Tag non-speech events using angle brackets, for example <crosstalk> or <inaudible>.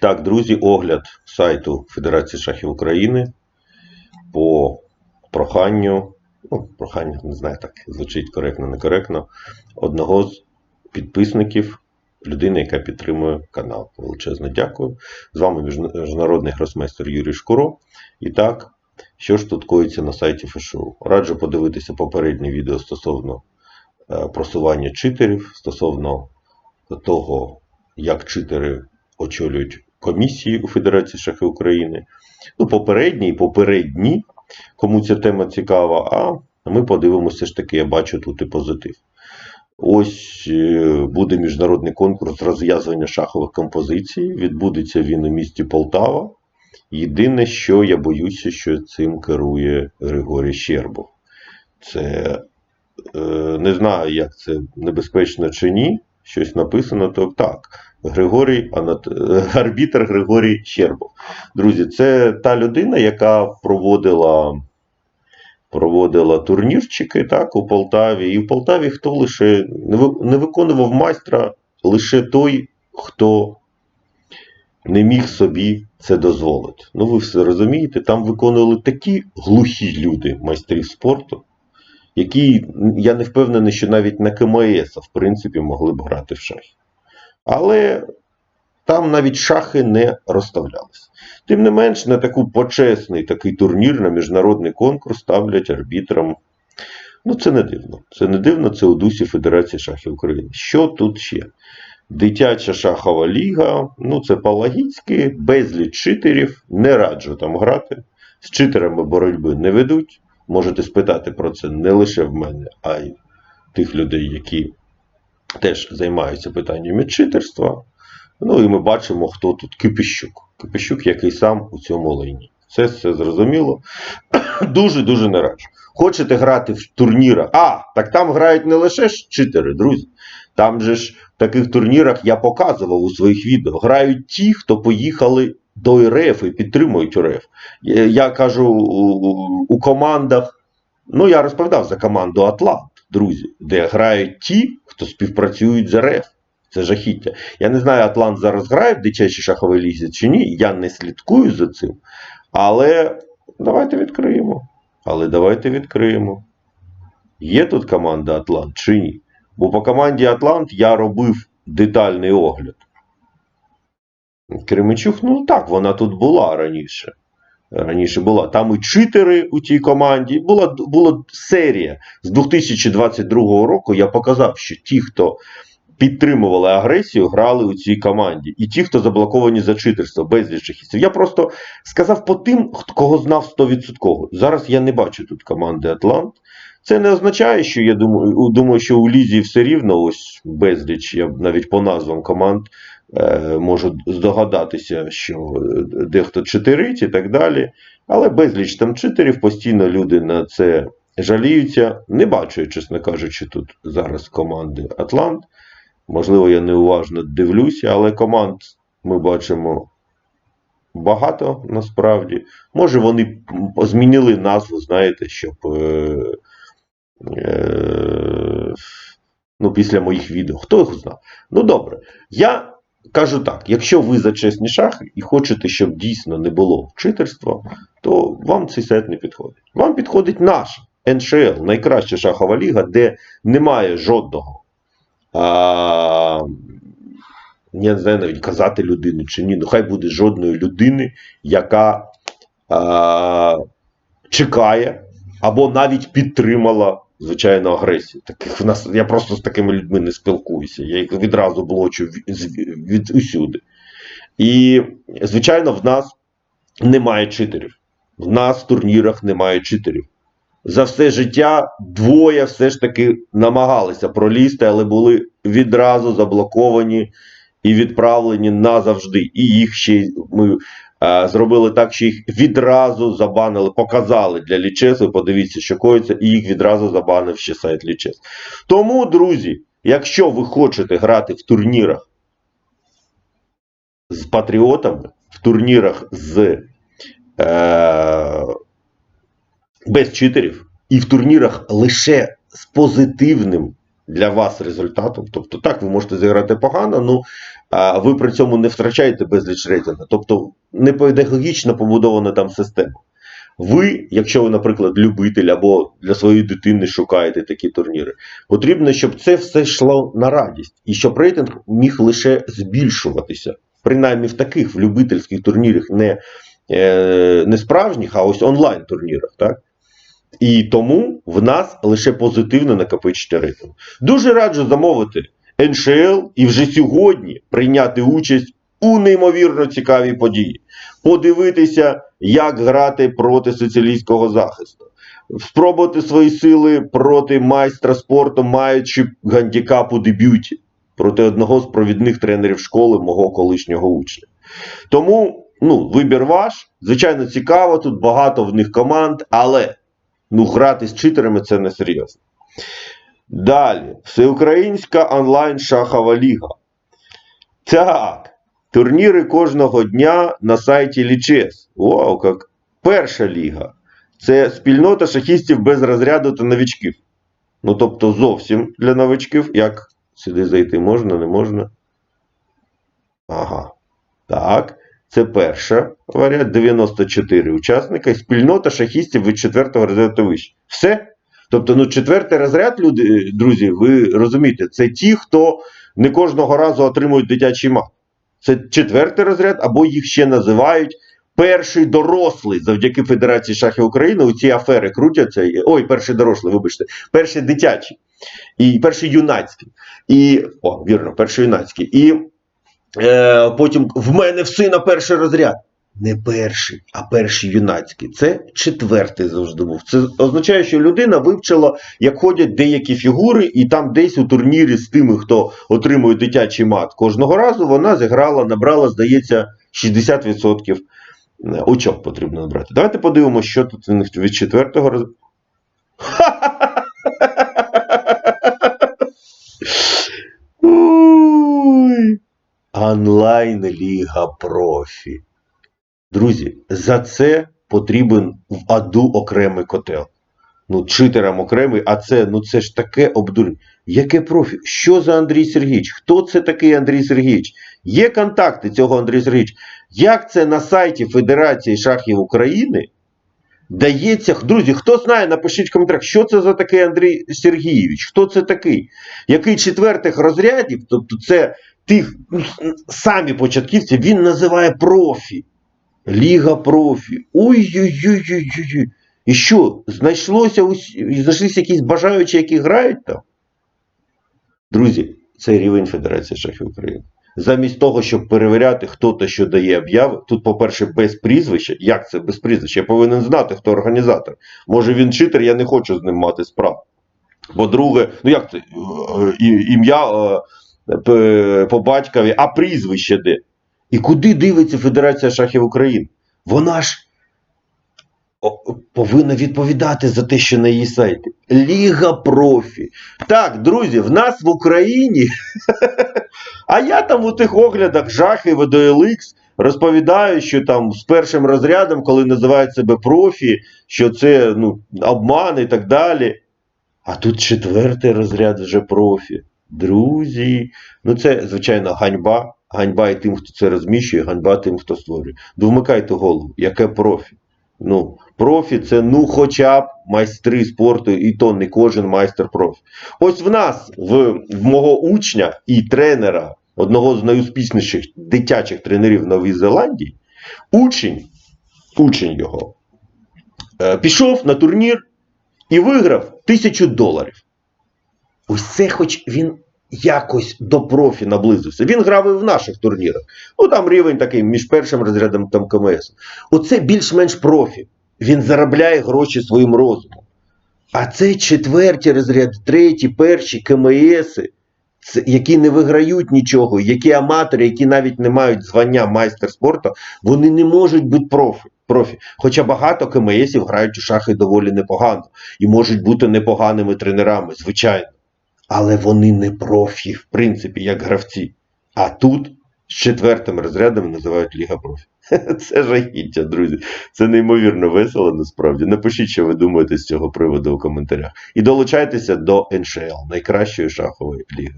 Так, друзі, огляд сайту Федерації шахів України по проханню, ну, прохання, не знаю, так звучить коректно, некоректно, одного з підписників, людини, яка підтримує канал. Величезно дякую. З вами міжнародний гросмейстер Юрій Шкуро. І так, що ж тут коїться на сайті ФШУ? Раджу подивитися попереднє відео стосовно е, просування читерів, стосовно того, як читери очолюють комісії у Федерації шахи України. Ну, попередні і попередні, кому ця тема цікава, а ми подивимося ж таки, я бачу тут і позитив. Ось е, буде міжнародний конкурс розв'язування шахових композицій. Відбудеться він у місті Полтава. Єдине, що я боюся, що цим керує Григорій Щербов. Це е, не знаю, як це небезпечно чи ні. Щось написано, то так. Григорій Анат... е, арбітр Григорій Щербов. Друзі, це та людина, яка проводила, проводила турнірчики так, у Полтаві. І в Полтаві хто лише не виконував майстра лише той, хто не міг собі це дозволити. Ну, ви все розумієте, там виконували такі глухі люди майстрів спорту, які я не впевнений, що навіть на КМС, в принципі, могли б грати в шахи. Але там навіть шахи не розставлялися. Тим не менш, на таку почесний такий турнір, на міжнародний конкурс ставлять арбітрам. Ну, це не дивно. Це не дивно, це у дусі Федерації шахів України. Що тут ще? Дитяча шахова ліга, ну це по-логічки, безліч читерів, не раджу там грати. З читерами боротьби не ведуть. Можете спитати про це не лише в мене, а й тих людей, які теж займаються питаннями читерства. Ну і ми бачимо, хто тут Кипіщук. Кипіщук, який сам у цьому лайні. Це все зрозуміло. <coughs> Дуже-дуже не раджу. Хочете грати в турнірах? А, так там грають не лише ж читери, друзі. Там же ж в таких турнірах я показував у своїх відео. Грають ті, хто поїхали до РФ і підтримують РФ. Я, кажу у командах. Ну, я розповідав за команду Атлант, друзі, де грають ті, хто співпрацюють з РФ. Це жахіття. Я не знаю, Атлант зараз грає в дитячій шаховій лізі чи ні. Я не слідкую за цим. Але давайте відкриємо. Але давайте відкриємо. Є тут команда Атлант чи ні? Бо по команді Атлант я робив детальний огляд. Кременчук, ну так, вона тут була раніше. Раніше була. Там і читери у тій команді. Була, була серія з 2022 року. Я показав, що ті, хто підтримували агресію, грали у цій команді. І ті, хто заблоковані за читерство, безліч шахістів. Я просто сказав по тим, кого знав 100%. Зараз я не бачу тут команди Атлант. Це не означає, що я думаю, думаю, що у Лізі все рівно ось безліч, я навіть по назвам команд можу здогадатися, що е, дехто читерить і так далі. Але безліч там читерів, постійно люди на це жаліються. Не бачу, чесно кажучи, тут зараз команди Атлант. Можливо, я неуважно дивлюся, але команд ми бачимо багато насправді. Може, вони змінили назву, знаєте, щоб. Е, е, ну, після моїх відео. Хто його знав? Ну добре. Я кажу так: якщо ви за чесні шахи і хочете, щоб дійсно не було читерства, то вам цей сайт не підходить. Вам підходить наш НШЛ, найкраща шахова ліга, де немає жодного. А, я не знаю навіть казати людину чи ні, ну хай буде жодної людини, яка а, чекає або навіть підтримала звичайно агресію. Таких в нас я просто з такими людьми не спілкуюся. Я їх відразу блочу від, від усюди. І, звичайно, в нас немає читерів. В нас в турнірах немає читерів. За все життя двоє все ж таки намагалися пролізти, але були відразу заблоковані і відправлені назавжди. І їх ще ми зробили так, що їх відразу забанили, показали для лічес. Подивіться, що коїться, і їх відразу забанив ще сайт лічес. Тому, друзі, якщо ви хочете грати в турнірах з патріотами, в турнірах з е, без читерів, і в турнірах лише з позитивним для вас результатом. Тобто, так, ви можете зіграти погано, ну а ви при цьому не втрачаєте безліч рейтингу. Тобто не педагогічно побудована там система. Ви, якщо ви, наприклад, любитель або для своєї дитини шукаєте такі турніри, потрібно, щоб це все йшло на радість і щоб рейтинг міг лише збільшуватися. Принаймні в таких в любительських турнірах, не, е, не справжніх, а ось онлайн турнірах. Так? І тому в нас лише позитивно накопичити рейтинг. Дуже раджу замовити НШЛ і вже сьогодні прийняти участь у неймовірно цікавій події. Подивитися, як грати проти соціалістського захисту. Спробувати свої сили проти майстра спорту, маючи гандікап у дебюті проти одного з провідних тренерів школи мого колишнього учня. Тому ну, вибір ваш. Звичайно, цікаво, тут багато в них команд, але ну, грати з читерами це не серйозно. Далі, всеукраїнська онлайн шахова ліга. Так, турніри кожного дня на сайті Лічес. Вау, як перша ліга. Це спільнота шахістів без розряду та новичків. Ну, тобто, зовсім для новичків. Як сюди зайти можна, не можна? Ага. Так. Це перша варіант. 94 учасника. Спільнота шахістів від 4 розряду вище. Все. Тобто, ну, четвертий розряд, люди, друзі, ви розумієте, це ті, хто не кожного разу отримують дитячий мат. Це четвертий розряд, або їх ще називають перший дорослий завдяки Федерації шахів України. У ці афери крутяться. Ой, перший дорослий, вибачте, перший дитячий. І перший юнацький. І, о, вірно, перший юнацький. І е, потім в мене в сина перший розряд. Не перший, а перший юнацький. Це четвертий завжди був. Це означає, що людина вивчила, як ходять деякі фігури, і там десь у турнірі з тими, хто отримує дитячий мат кожного разу, вона зіграла, набрала, здається, 60% очок потрібно набрати. Давайте подивимося, що тут від четвертого роз... <laughs> Ой. Онлайн-ліга профі. Друзі, за це потрібен в аду окремий котел. Ну, читерам окремий, а це, ну це ж таке обдурення. Яке профі? Що за Андрій Сергійович? Хто це такий Андрій Сергійович? Є контакти цього Андрія Сергійовича. Як це на сайті Федерації шахів України дається? Друзі, хто знає, напишіть в коментарях, що це за такий Андрій Сергійович? Хто це такий? Який четвертих розрядів, тобто це тих ну, самі початківці, він називає профі. Ліга профі. Ой-ой-ой-ой-ой. І що? Знайшлося знайшлися якісь бажаючі, які грають там? Друзі, це рівень Федерації шахів України. Замість того, щоб перевіряти, хто та що дає обяви, тут, по-перше, без прізвища. Як це без прізвища? Я повинен знати, хто організатор. Може він читер, я не хочу з ним мати справу. По-друге, ну як це? Е, Ім'я е, по батькові, а прізвище де? І куди дивиться Федерація шахів України? Вона ж повинна відповідати за те, що на її сайті. Ліга профі. Так, друзі, в нас в Україні. <laughs> А я там у тих оглядах жахи VDLX розповідаю, що там з першим розрядом, коли називають себе профі, що це ну, обман і так далі. А тут четвертий розряд вже профі. Друзі. Ну це, звичайно, ганьба. Ганьба і тим, хто це розміщує, ганьба тим, хто створює. Вмикайте голову, яке профі. Ну, профі це ну хоча б майстри спорту, і то не кожен майстер профі. Ось в нас, в, в мого учня і тренера, одного з найуспішніших дитячих тренерів Новій Зеландії, учень, учень його, е, пішов на турнір і виграв тисячу доларів. Ось це хоч він якось до профі наблизився. Він грав і в наших турнірах. Ну там рівень такий між першим розрядом там КМС. Оце більш-менш профі. Він заробляє гроші своїм розумом. А це четверті розряди, треті, перші КМСи, які не виграють нічого, які аматори, які навіть не мають звання майстер спорту, вони не можуть бути профі. профі. Хоча багато КМСів грають у шахи доволі непогано і можуть бути непоганими тренерами, звичайно. Але вони не профі, в принципі, як гравці. А тут з четвертим розрядом називають Ліга профі. <laughs> Це жахіття, друзі. Це неймовірно весело насправді. Напишіть, що ви думаєте з цього приводу у коментарях. І долучайтеся до НШЛ, найкращої шахової ліги.